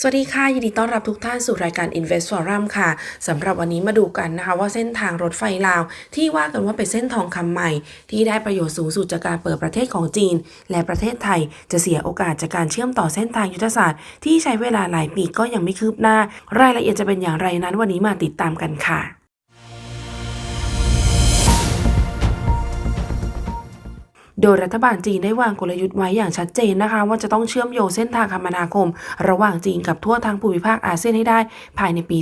สวัสดีค่ะ ยินดีต้อนรับทุกท่านสู่รายการ Invest Forum ค่ะสำหรับวันนี้มาดูกันนะคะว่าเส้นทางรถไฟลาว ที่ว่ากันว่าเป็นเส้นทองคำใหม่ ที่ได้ประโยชน์สูงสุดจากการเปิดประเทศของจีน และประเทศไทยจะเสียโอกาสจากการเชื่อมต่อเส้นทางยุทธศาสตร์ ที่ใช้เวลาหลายปีก็ยังไม่คืบหน้า รายละเอียดจะเป็นอย่างไรนั้นวันนี้มาติดตามกันค่ะ โดยรัฐบาลจีนได้วางกลยุทธ์ไว้อย่างชัดเจนนะคะ ว่าจะต้องเชื่อมโยงเส้นทางคมนาคม ระหว่างจีนกับทั่วทั้งภูมิภาคอาเซียนให้ได้ ภายในปี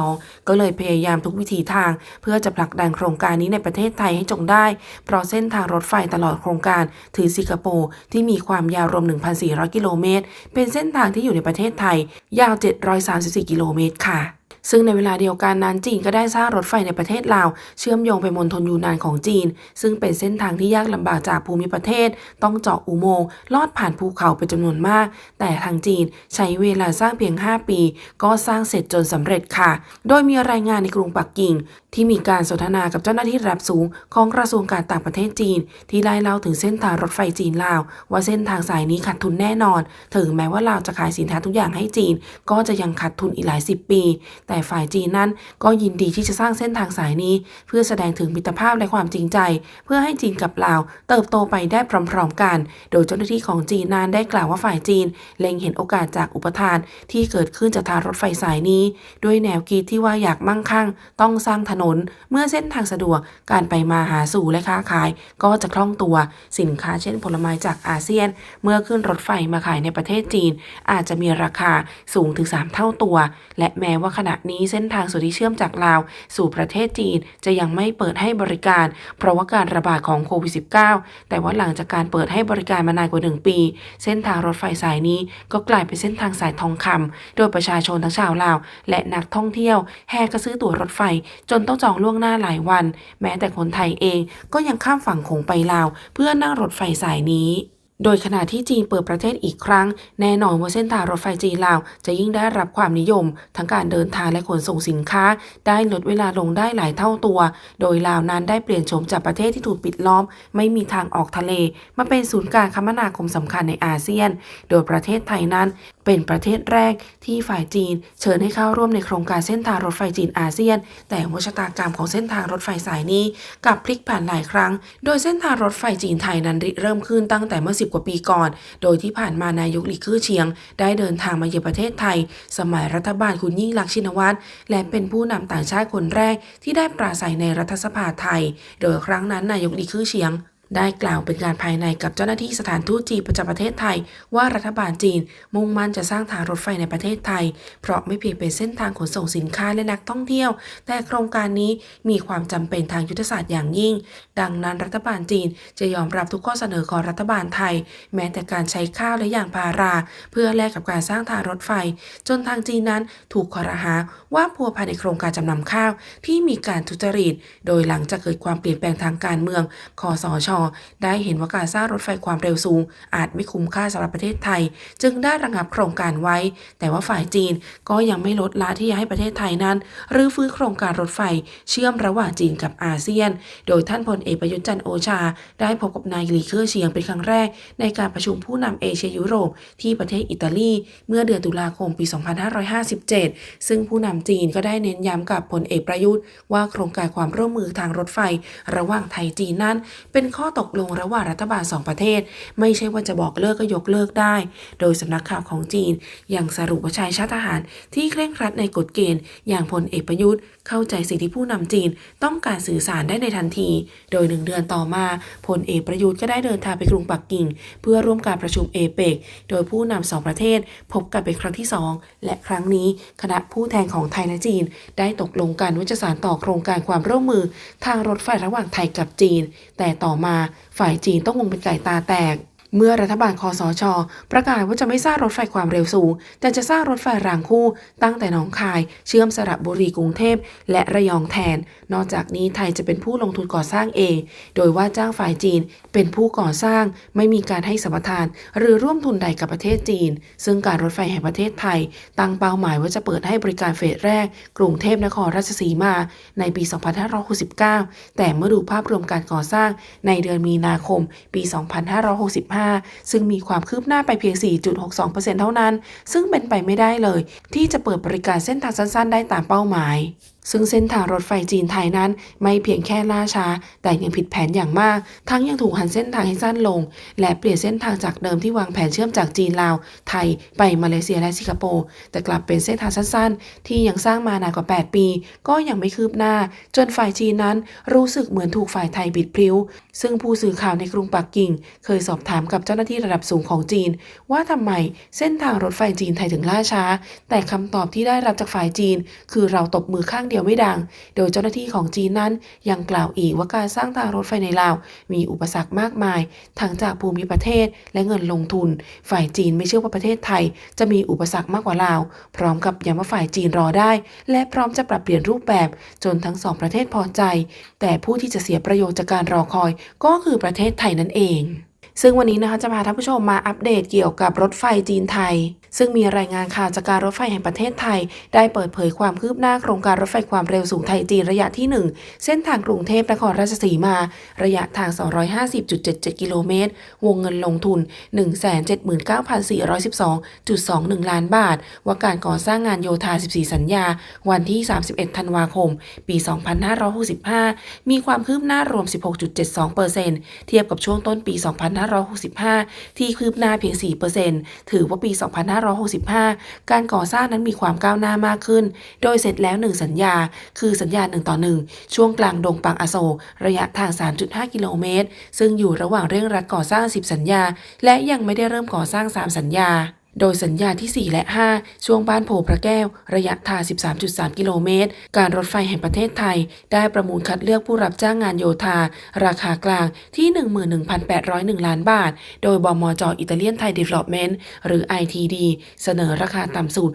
2022 ก็เลยพยายามทุกวิถีทาง เพื่อจะผลักดันโครงการนี้ในประเทศไทยให้จงได้ เพราะเส้นทางรถไฟตลอดโครงการถือสิงคโปร์ที่มีความยาวรวม 1,400 กิโลเมตร เป็นเส้นทางที่อยู่ในประเทศไทย ยาว 734 กิโลเมตรค่ะ ซึ่งในเวลาเดียวกันนั้นจีนก็ได้สร้างรถไฟในประเทศลาว เชื่อมโยงไปมณฑลยูนานของจีน ซึ่งเป็นเส้นทางที่ยากลำบากจากภูมิประเทศ ต้องเจาะอุโมงค์ลอดผ่านภูเขาเป็นจำนวนมาก แต่ทางจีนใช้เวลาสร้างเพียง 5 ปี ก็สร้างเสร็จจนสำเร็จค่ะ โดยมีรายงานในกรุงปักกิ่ง ที่มีการสนทนากับเจ้าหน้าที่ระดับสูง ของกระทรวงการต่างประเทศจีน ที่ได้เล่าถึงเส้นทางรถไฟจีนลาว ว่าเส้นทางสายนี้ขาดทุนแน่นอน ถึงแม้ว่าลาวจะขายสินค้าทุกอย่างให้จีน ก็จะยังขาดทุนอีกหลายสิบปี แต่แต่ฝ่ายจีนนั้นก็ยินดีที่จะสร้างเส้นทางสายนี้ เพื่อแสดงถึงมิตรภาพและความจริงใจ เพื่อให้จีนกับลาว เติบโตไปได้พร้อมๆกัน โดยเจ้าหน้าที่ของจีนนั้นได้กล่าวว่าฝ่ายจีน เล็งเห็นโอกาสจากอุปทาน ที่เกิดขึ้นจากทางรถไฟสายนี้ ด้วยแนวคิดที่ว่าอยากมั่งคั่ง ต้องสร้างถนน เมื่อเส้นทางสะดวกการไปมาหาสู่และค้าขาย ก็จะคล่องตัวสินค้าเช่นผลไม้จากอาเซียน เมื่อขึ้นรถไฟมาขายในประเทศจีน อาจจะมีราคาสูงถึง 3 เท่าตัว และแม้ว่าขณะนี้เส้นทางส่วนที่เชื่อมจากลาว สู่ประเทศจีนจะยังไม่เปิดให้บริการ เพราะว่าการระบาดของโควิด -19 แต่ว่าหลังจากการเปิดให้บริการมานานกว่า 1 ปี เส้นทางรถไฟสายนี้ก็กลายเป็นเส้นทางสายทองคำโดยประชาชนทั้งชาวลาว และนักท่องเที่ยวแห่กระซื้อตั๋วรถไฟ จนต้องจองล่วงหน้าหลายวัน แม้แต่คนไทยเองก็ยังข้ามฝั่งโขงไปลาว เพื่อนั่งรถไฟสายนี้ โดยขณะที่จีนเปิดประเทศอีกครั้ง แน่นอนว่าเส้นทางรถไฟจีนลาว จะยิ่งได้รับความนิยม ทั้งการเดินทางและขนส่งสินค้า ได้ลดเวลาลงได้หลายเท่าตัว โดยลาวนั้นได้เปลี่ยนโฉมจากประเทศที่ถูกปิดล้อม ไม่มีทางออกทะเล มาเป็นศูนย์กลางคมนาคมสำคัญในอาเซียน โดยประเทศไทยนั้นเป็นประเทศแรกที่ฝ่ายจีน เชิญให้เข้าร่วมในโครงการเส้นทางรถไฟจีนอาเซียน แต่วัชตากรรมของเส้นทางรถไฟสายนี้กลับพลิกผันหลายครั้ง โดยเส้นทางรถไฟจีนไทยนั้นริเริ่มขึ้นตั้งแต่เมื่อ 10 กว่าปีก่อน โดยที่ผ่านมานายกหลีคือเชียง ได้เดินทางมาเยือนประเทศไทย สมัยรัฐบาลคุณยิ่งลักษณ์ชินวัตรและเป็นผู้นำต่างชาติคนแรกที่ได้ปราศัยในรัฐสภาไทย โดยครั้งนั้นนายกหลีคือเชียง ได้กล่าวเป็นการภายในกับเจ้าหน้าที่สถานทูตจีนประจำประเทศไทย ว่ารัฐบาลจีนมุ่งมั่นจะสร้างทางรถไฟในประเทศไทย เพราะไม่เพียงเป็นเส้นทางขนส่งสินค้าและนักท่องเที่ยว แต่โครงการนี้มีความจำเป็นทางยุทธศาสตร์อย่างยิ่ง ดังนั้นรัฐบาลจีนจะยอมรับทุกข้อเสนอของรัฐบาลไทย แม้แต่การใช้ข้าวและยางพารา เพื่อแลกกับการสร้างทางรถไฟ จนทางจีนนั้นถูกขอรหาว่าพัวพันในโครงการจำนำข้าวที่มีการทุจริต โดยหลังจากเกิดความเปลี่ยนแปลงทางการเมืองคอสชได้เห็นว่าการสร้างรถไฟความเร็วสูง อาจไม่คุ้มค่าสำหรับประเทศไทย จึงได้ระงับโครงการไว้ แต่ว่าฝ่ายจีนก็ยังไม่ลดละที่จะให้ประเทศไทยนั้นรื้อฟื้นโครงการรถไฟเชื่อมระหว่างจีนกับอาเซียน โดยท่านพลเอกประยุทธ์จันทร์โอชา ได้พบกับนายลีเค่อเชียงเป็นครั้งแรก ในการประชุมผู้นำเอเชียยุโรปที่ประเทศอิตาลี เมื่อเดือนตุลาคมปี 2557 ซึ่งผู้นำจีนก็ได้เน้นย้ำกับพลเอกประยุทธ์ว่าโครงการความร่วมมือทางรถไฟ ระหว่างไทยจีนนั้น เป็นข้อตกลงระหว่างรัฐบาลสองประเทศ ไม่ใช่ว่าจะบอกเลิกก็ยกเลิกได้ โดยสำนักข่าวของจีนยังสรุปว่าชายชาติทหาร ที่เคร่งครัดในกฎเกณฑ์ อย่างพลเอกประยุทธ์ เข้าใจสิ่งที่ผู้นำจีนต้องการสื่อสารได้ในทันที โดยหนึ่งเดือนต่อมาพลเอกประยุทธ์ก็ได้เดินทางไปกรุงปักกิ่ง เพื่อร่วมการประชุมเอเปกโดยผู้นำสองประเทศ พบกันเป็นครั้งที่สองและครั้งนี้คณะผู้แทนของไทยและจีน ได้ตกลงกันว่าจะสานต่อโครงการความร่วมมือ ทางรถไฟระหว่างไทยกับจีน แต่ต่อมาฝ่ายจีนต้องงงเป็นไก่ตาแตก เมื่อรัฐบาลคอสช ประกาศว่าจะไม่สร้างรถไฟความเร็วสูง แต่จะสร้างรถไฟรางคู่ ตั้งแต่หนองคาย เชื่อมสระบุรีกรุงเทพ และระยองแทน นอกจากนี้ไทยจะเป็นผู้ลงทุนก่อสร้างเอง โดยว่าจ้างฝ่ายจีนเป็นผู้ก่อสร้าง ไม่มีการให้สัมปทาน หรือร่วมทุนใดกับประเทศจีน ซึ่งการรถไฟแห่งประเทศไทย ตั้งเป้าหมายว่าจะเปิดให้บริการเฟสแรก กรุงเทพนครราชสีมา ในปี 2569 แต่เมื่อดูภาพรวมการก่อสร้างในเดือนมีนาคม ปี 2565า ซึ่งมีความคืบหน้าไปเพียง 4.62%เท่านั้น ซึ่งเป็นไปไม่ได้เลย ที่จะเปิดบริการเส้นทางสั้น ๆ ได้ตามเป้าหมาย ซึ่งเส้นทางรถไฟจีนไทยนั้น ไม่เพียงแค่ล่าช้า แต่ยังผิดแผนอย่างมาก ทั้งยังถูกหันเส้นทางให้สั้นลง และเปลี่ยนเส้นทางจากเดิมที่วางแผนเชื่อมจากจีนลาว ไทยไปมาเลเซียและสิงคโปร์แต่กลับเป็นเส้นทางสั้นๆ ที่ยังสร้างมานานกว่า 8 ปี ก็ยังไม่คืบหน้า จนฝ่ายจีนนั้นรู้สึกเหมือนถูกฝ่ายไทยบิดพริ้ว ซึ่งผู้สื่อข่าวในกรุงปักกิ่ง เคยสอบถามกับเจ้าหน้าที่ระดับสูงของจีน ว่าทำไมเส้นทางรถไฟจีนไทยถึงล่าช้า แต่คำตอบที่ได้รับจากฝ่ายจีน คือเราตบมือข้างเดียวไม่ดัง โดยเจ้าหน้าที่ของจีนนั้น ยังกล่าวอีกว่าการสร้างทางรถไฟในลาว มีอุปสรรคมากมาย ทั้งจากภูมิประเทศและเงินลงทุน ฝ่ายจีนไม่เชื่อว่าประเทศไทย จะมีอุปสรรคมากกว่าลาว พร้อมกับย้ำว่าฝ่ายจีนรอได้ และพร้อมจะปรับเปลี่ยนรูปแบบจนทั้งสองประเทศพอใจ แต่ผู้ที่จะเสียประโยชน์จากการรอคอยก็คือประเทศไทยนั่นเอง ซึ่งวันนี้นะคะจะพาท่านผู้ชมมาอัปเดตเกี่ยวกับรถไฟจีนไทย ซึ่งมีรายงานข่าวจากการรถไฟแห่งประเทศไทย ได้เปิดเผยความคืบหน้าโครงการรถไฟความเร็วสูงไทยจีนระยะที่ 1 เส้นทางกรุงเทพนครราชสีมา ระยะทาง 250.77 กิโลเมตร วงเงินลงทุน 179,412.21 ล้านบาท ว่าการก่อสร้างงานโยธา 14 สัญญา วันที่ 31 ธันวาคม ปี 2565 มีความคืบหน้ารวม 16.72%เทียบกับช่วงต้นปี 25 2565 ที่คืบหน้าเพียง 4%ถือว่าปี 2565 การก่อสร้างนั้นมีความก้าวหน้ามากขึ้น โดยเสร็จแล้ว 1 สัญญา คือสัญญา 1 ต่อ 1 ช่วงกลางดงปังอโศกระยะทาง 3.5 กิโลเมตร ซึ่งอยู่ระหว่างเร่งรัดก่อสร้าง 10 สัญญา และยังไม่ได้เริ่มก่อสร้าง 3 สัญญา โดยสัญญาที่ 4 และ 5 ช่วงบ้านโพพระแก้ว ระยะทาง 13.3 กิโลเมตร การรถไฟแห่งประเทศไทย ได้ประมูลคัดเลือกผู้รับจ้างงานโยธา ราคากลางที่ 11,801 ล้านบาท โดยบมจอิตาเลียนไทยเดเวล็อปเมนต์หรือ ITD เสนอราคาต่ำสุด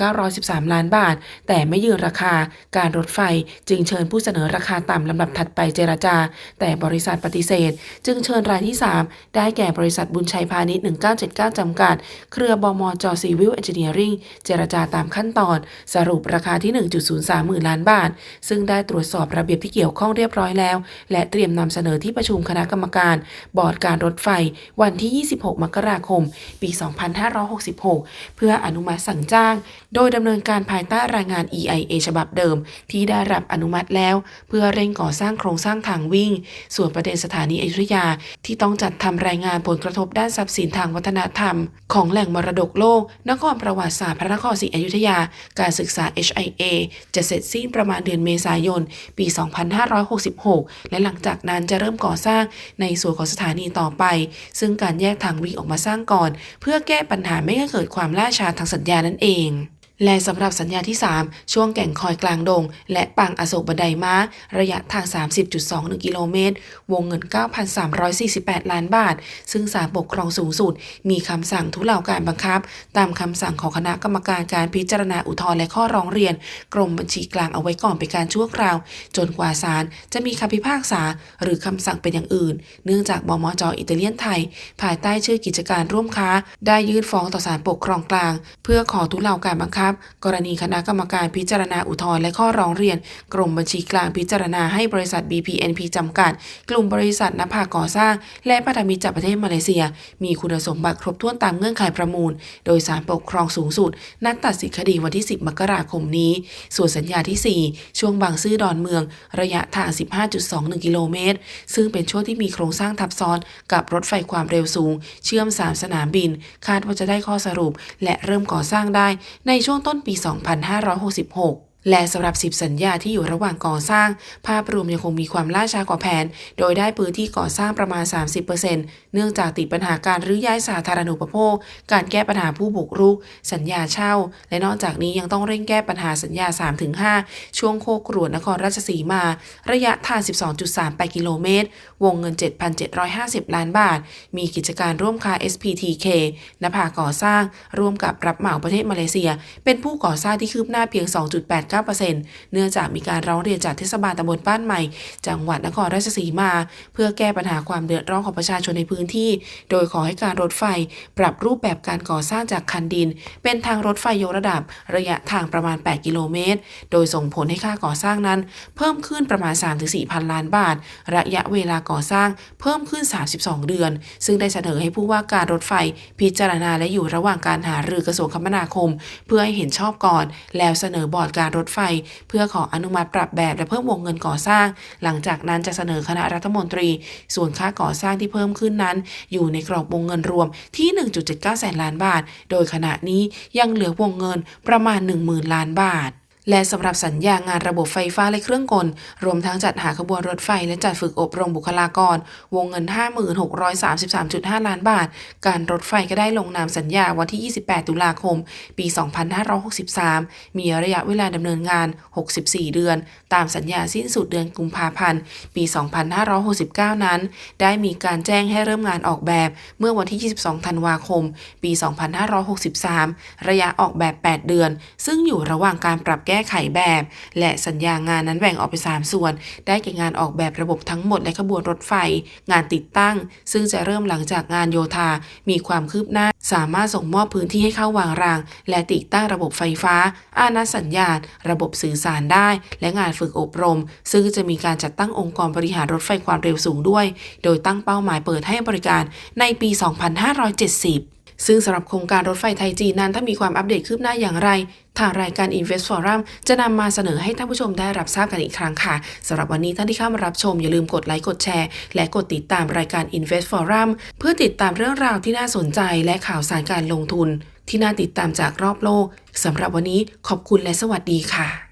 9,913 ล้านบาท แต่ไม่ยืนราคา การรถไฟจึงเชิญผู้เสนอราคาต่ำลำดับถัดไปเจรจา แต่บริษัทปฏิเสธ จึงเชิญรายที่ 3 ได้แก่บริษัทบุญชัยพาณิชย์ 1979 จำกัดเครือบมจซีวิลเอนจิเนียริงเจรจาตามขั้นตอน สรุปราคาที่ 1.03 หมื่นล้านบาท ซึ่งได้ตรวจสอบระเบียบที่เกี่ยวข้องเรียบร้อยแล้ว และเตรียมนำเสนอที่ประชุมคณะกรรมการ บอร์ดการรถไฟ วันที่ 26 มกราคม ปี 2566 เพื่ออนุมัติสั่งจ้าง โดยดำเนินการภายใต้รายงาน EIA ฉบับเดิม ที่ได้รับอนุมัติแล้ว เพื่อเร่งก่อสร้างโครงสร้างทางวิ่ง ส่วนประเด็นสถานีอยุธยา ที่ต้องจัดทำรายงานผลกระทบด้านทรัพย์สินทางวัฒนธรรม ของแหล่งมรดกโลก นครประวัติศาสตร์พระนครศรีอยุธยา การศึกษา HIA จะเสร็จสิ้นประมาณเดือนเมษายน ปี 2566 และหลังจากนั้นจะเริ่มก่อสร้างในส่วนของสถานีต่อไป ซึ่งการแยกทางวิ่งออกมาสร้างก่อน เพื่อแก้ปัญหาไม่ให้เกิดความล่าช้าทางสัญญานั่นเอง และสำหรับสัญญาที่ 3 ช่วงแก่งคอยกลางดง และปางอโศกบันไดม้า ระยะทาง 30.21 กิโลเมตร วงเงิน 9,348 ล้านบาท ซึ่งศาลปกครองสูงสุด มีคำสั่งทุเลาการบังคับ ตามคำสั่งของคณะกรรมการการพิจารณาอุทธรณ์และข้อร้องเรียน กรมบัญชีกลางเอาไว้ก่อนเป็นการชั่วคราว จนกว่าศาลจะมีคำพิพากษา หรือคำสั่งเป็นอย่างอื่น เนื่องจากบมจอิตาเลียนไทย ภายใต้ชื่อกิจการร่วมค้า ได้ยื่นฟ้องต่อศาลปกครองกลาง เพื่อขอทุเลาการบังคับกรณีคณะกรรมการพิจารณาอุทธรณ์และข้อร้องเรียน กรมบัญชีกลางพิจารณาให้บริษัท BPNP จำกัด กลุ่มบริษัทนภาก่อสร้าง และพันธมิตรจากประเทศมาเลเซีย มีคุณสมบัติครบถ้วนตามเงื่อนไขประมูล โดยศาลปกครองสูงสุด นัดตัดสินคดีวันที่ 10 มกราคมนี้ ส่วนสัญญาที่ 4 ช่วงบางซื่อดอนเมือง ระยะทาง 15.21 กิโลเมตร ซึ่งเป็นช่วงที่มีโครงสร้างทับซ้อน กับรถไฟความเร็วสูง เชื่อม 3 สนามบิน คาดว่าจะได้ข้อสรุป และเริ่มก่อสร้างได้ในช่วงต้นปี 2566 และสำหรับ 10 สัญญาที่อยู่ระหว่างก่อสร้าง ภาพรวมยังคงมีความล่าช้ากว่าแผน โดยได้พื้นที่ก่อสร้างประมาณ 30%เนื่องจากติดปัญหาการรื้อย้ายสาธารณูปโภค การแก้ปัญหาผู้บุกรุก สัญญาเช่า และนอกจากนี้ยังต้องเร่งแก้ปัญหาสัญญา 3-5 ช่วงโคกรวดนครราชสีมา ระยะทาง 12.38 กิโลเมตร วงเงิน 7,750 ล้านบาท มีกิจการร่วมค้า SPTK นภาก่อสร้าง ร่วมกับรับเหมาประเทศมาเลเซีย เป็นผู้ก่อสร้างที่คืบหน้าเพียง 2.8 89%เนื่องจากมีการร้องเรียนจากเทศบาลตำบลบ้านใหม่ จังหวัดนครราชสีมา เพื่อแก้ปัญหาความเดือดร้อนของประชาชนในพื้นที่ โดยขอให้การรถไฟปรับรูปแบบการก่อสร้างจากคันดิน เป็นทางรถไฟยกระดับ ระยะทางประมาณ 8 กิโลเมตร โดยส่งผลให้ค่าก่อสร้างนั้น เพิ่มขึ้นประมาณ 3-4 พันล้านบาท ระยะเวลาก่อสร้างเพิ่มขึ้น 32 เดือน ซึ่งได้เสนอให้ผู้ว่าการรถไฟ พิจารณาและอยู่ระหว่างการหารือกระทรวงคมนาคม เพื่อให้เห็นชอบก่อน แล้วเสนอบอร์ดการรถไฟ เพื่อขออนุมัติปรับแบบและเพิ่มวงเงินก่อสร้าง หลังจากนั้นจะเสนอคณะรัฐมนตรี ส่วนค่าก่อสร้างที่เพิ่มขึ้นนั้น อยู่ในกรอบวงเงินรวมที่ 1.79 แสนล้านบาท โดยขณะนี้ยังเหลือวงเงินประมาณ 10,000 ล้านบาท และสำหรับสัญญางานระบบไฟฟ้าและเครื่องกล รวมทั้งจัดหาขบวนรถไฟและจัดฝึกอบรมบุคลากร วงเงิน 5633.5 ล้านบาท การรถไฟก็ได้ลงนามสัญญาวันที่ 28 ตุลาคม ปี 2563 มีระยะเวลาดำเนินงาน 64 เดือน ตามสัญญาสิ้นสุดเดือนกุมภาพันธ์ ปี 2569 นั้น ได้มีการแจ้งให้เริ่มงานออกแบบ เมื่อวันที่ 22 ธันวาคม ปี 2563 ระยะออกแบบ 8 เดือน ซึ่งอยู่ระหว่างการปรับแก้ไขแบบ และสัญญางานนั้นแบ่งออกเป็น3ส่วน ได้แก่งานออกแบบระบบทั้งหมดและขบวนรถไฟ งานติดตั้ง ซึ่งจะเริ่มหลังจากงานโยธา มีความคืบหน้า สามารถส่งมอบพื้นที่ให้เข้าวางราง และติดตั้งระบบไฟฟ้า อานัสัญญาณ ระบบสื่อสารได้ และงานฝึกอบรม ซึ่งจะมีการจัดตั้งองค์กรบริหารรถไฟความเร็วสูงด้วย โดยตั้งเป้าหมายเปิดให้บริการในปี 2570ซึ่งสำหรับโครงการรถไฟไทยจีนนั้นถ้ามีความอัปเดตคืบหน้าอย่างไร ทางรายการ Invest Forum จะนำมาเสนอให้ท่านผู้ชมได้รับทราบกันอีกครั้งค่ะสำหรับวันนี้ท่านที่เข้ามารับชมอย่าลืมกดไลค์กดแชร์ และกดติดตามรายการ Invest Forum เพื่อติดตามเรื่องราวที่น่าสนใจและข่าวสารการลงทุน ที่น่าติดตามจากรอบโลกสำหรับวันนี้ขอบคุณและสวัสดีค่ะ